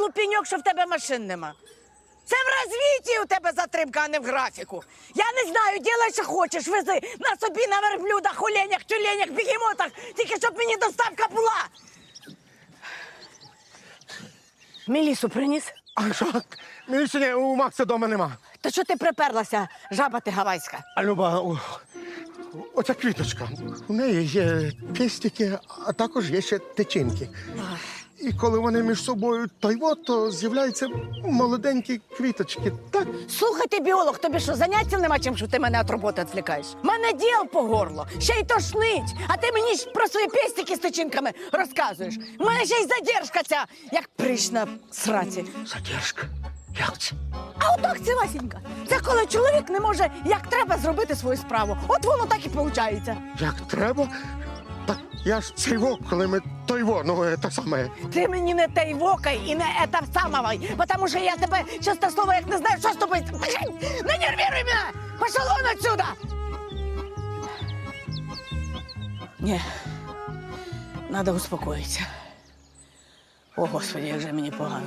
от що в тебе машин нема. Це в розвіті у тебе затримка, а не в графіку. Я не знаю, ділай, що хочеш, вези на собі на верблюдах, оленях, тюленях, бігемотах, тільки щоб мені доставка була. Мілісу приніс? А що? Міліції у Макса вдома нема. То що ти приперлася, жаба ти гавайська? А Люба, о, оця квіточка. У неї є пестики, а також є ще течінки. І коли вони між собою тайво, то з'являються молоденькі квіточки. Так, Слухай ти, біолог, тобі що, заняття нема чим, що ти мене від роботи відвлікаєш? Мене діл по горло, ще й тошнить, а ти мені ж про свої пестики з тичинками розказуєш. У мене ще й задержка ця, як прищ на сраці. задержка. Як це? А отак це Васенька. Це коли чоловік не може як треба зробити свою справу. От воно так і виходить. Як треба? Так я ж цей вок, коли ми тайво, ну е, те саме. Ти мені не той вокай і не это самого, потому що я тебе чесне слово, як не знаю, що з тобою. Не нервируй мене! Пошел отсюда! Ні, надо успокоїтися. О, Господи, як же мені погано.